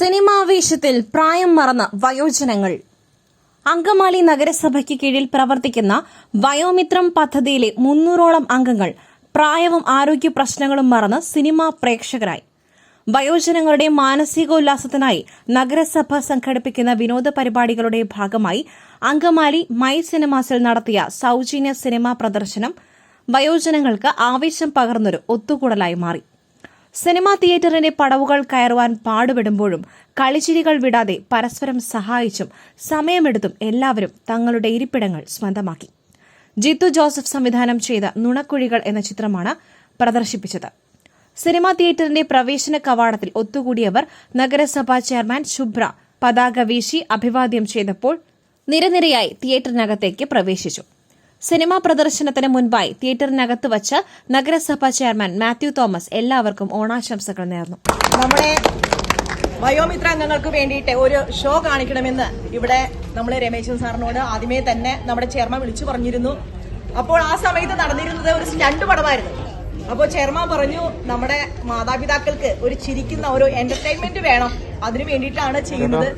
സിനിമാവേശത്തിൽ പ്രായം മറന്ന വയോജനങ്ങൾ. അങ്കമാലി നഗരസഭയ്ക്ക് കീഴിൽ പ്രവർത്തിക്കുന്ന വയോമിത്രം പദ്ധതിയിലെ മുന്നൂറോളം അംഗങ്ങൾ പ്രായവും ആരോഗ്യ പ്രശ്നങ്ങളും മറന്ന് സിനിമാ പ്രേക്ഷകരായി. വയോജനങ്ങളുടെ മാനസികോല്ലാസത്തിനായി നഗരസഭ സംഘടിപ്പിക്കുന്ന വിനോദ പരിപാടികളുടെ ഭാഗമായി അങ്കമാലി മൈ സിനിമാസിൽ നടത്തിയ സൗജന്യ സിനിമാ പ്രദർശനം വയോജനങ്ങൾക്ക് ആവേശം പകർന്നൊരു ഒത്തുകൂടലായി മാറി. സിനിമാ തിയേറ്ററിന്റെ പടവുകൾ കയറുവാൻ പാടുപെടുമ്പോഴും കളിച്ചിരികൾ വിടാതെ പരസ്പരം സഹായിച്ചും സമയമെടുത്തും എല്ലാവരും തങ്ങളുടെ ഇരിപ്പിടങ്ങൾ സ്വന്തമാക്കി. ജിത്തു ജോസഫ് സംവിധാനം ചെയ്ത നുണക്കുഴികൾ എന്ന ചിത്രമാണ് പ്രദർശിപ്പിച്ചത്. സിനിമാ തിയേറ്ററിന്റെ പ്രവേശന കവാടത്തിൽ ഒത്തുകൂടിയവർ നഗരസഭാ ചെയർമാൻ ശുഭ്ര പതാക വീശി അഭിവാദ്യം ചെയ്തപ്പോൾ നിരനിരയായി തിയേറ്ററിനകത്തേക്ക് പ്രവേശിച്ചു. സിനിമാ പ്രദർശനത്തിന് മുൻപായി തിയേറ്ററിനകത്ത് വച്ച് നഗരസഭാ ചെയർമാൻ മാത്യു തോമസ് എല്ലാവർക്കും ഓണാശംസകൾ നേർന്നു. നമ്മുടെ വയോമിത്ര അംഗങ്ങൾക്ക് വേണ്ടിയിട്ട് ഒരു ഷോ കാണിക്കണമെന്ന് ഇവിടെ നമ്മൾ രമേശൻ സാറിനോട് ആദ്യമേ തന്നെ നമ്മുടെ ചെയർമാൻ വിളിച്ചു പറഞ്ഞിരുന്നു. അപ്പോൾ ആ സമയത്ത് നടന്നിരുന്നത് ഒരു സ്റ്റണ്ട് പടമായിരുന്നു. അപ്പോൾ ചെയർമാൻ പറഞ്ഞു നമ്മുടെ മാതാപിതാക്കൾക്ക് ഒരു ചിരിക്കുന്ന ഒരു എന്റർടൈൻമെന്റ് വേണം. അതിനു വേണ്ടിയിട്ടാണ് ചെയ്യുന്നത്.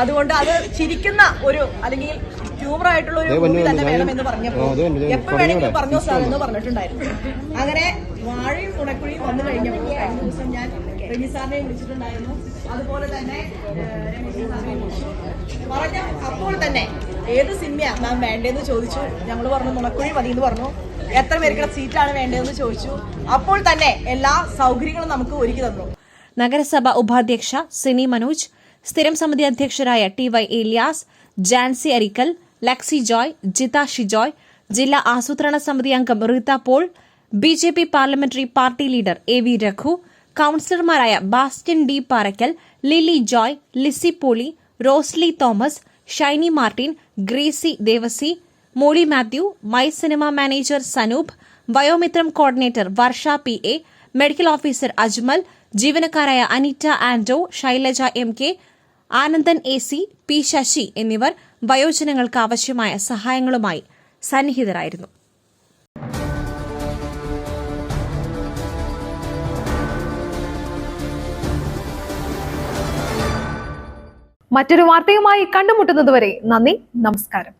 അതുകൊണ്ട് അത് ചിരിക്കുന്ന ഒരു അല്ലെങ്കിൽ ഹ്യൂമർ ആയിട്ടുള്ള ഒരു മൂവി തന്നെ വേണം എന്ന് പറഞ്ഞപ്പോൾ. എപ്പോ വേണമെങ്കിലും പറഞ്ഞോ സാർ എന്ന് പറഞ്ഞിട്ടുണ്ടായിരുന്നു. അങ്ങനെ വാഴയും തുണക്കുഴിയും വന്നു കഴിഞ്ഞപ്പോൾ കഴിഞ്ഞ ദിവസം ഞാൻ റെനിസാറിനെ വിളിച്ചിട്ടുണ്ടായിരുന്നു. അതുപോലെ തന്നെ പറഞ്ഞ അപ്പോൾ തന്നെ ഏത് സിനിമയാണ് മാം വേണ്ടതെന്ന് ചോദിച്ചു. ഞങ്ങൾ പറഞ്ഞു നുണക്കുഴി മതി എന്ന് പറഞ്ഞു. എത്ര പേർക്കുള്ള സീറ്റാണ് വേണ്ടതെന്ന് ചോദിച്ചു. അപ്പോൾ തന്നെ എല്ലാ സൗകര്യങ്ങളും നമുക്ക് ഒരുക്കി തന്നു. നഗരസഭ ഉപാധ്യക്ഷ സിനി മനോജ് സ്ഥിരം സമിതി അധ്യക്ഷരായ ടി വൈ ഏലിയാസ് ജാൻസി അരിക്കൽ ലക്സി ജോയ് ജിത ഷിജോയ് ജില്ലാ ആസൂത്രണ സമിതി അംഗം Reetha Paul B J P parliamentary party leader A V Raghu കൌൺസിലർമാരായ Bastian D Paraykkal Lily Joy Lissy Poly Rosely Thomas Shiny Martin Gracy Devasy Molly Mathew my cinema manager Sanoop Vayomithram coordinator Varsha P A medical officer Ajmal ജീവനക്കാരായ Anitta Anto Shailaja M K Anandan A C P Sasi എന്നിവർ വയോജനങ്ങൾക്ക് ആവശ്യമായ സഹായങ്ങളുമായി സന്നിഹിതരായിരുന്നു. മറ്റൊരു വാർത്തയുമായി കണ്ടുമുട്ടുന്നതുവരെ നന്ദി നമസ്കാരം.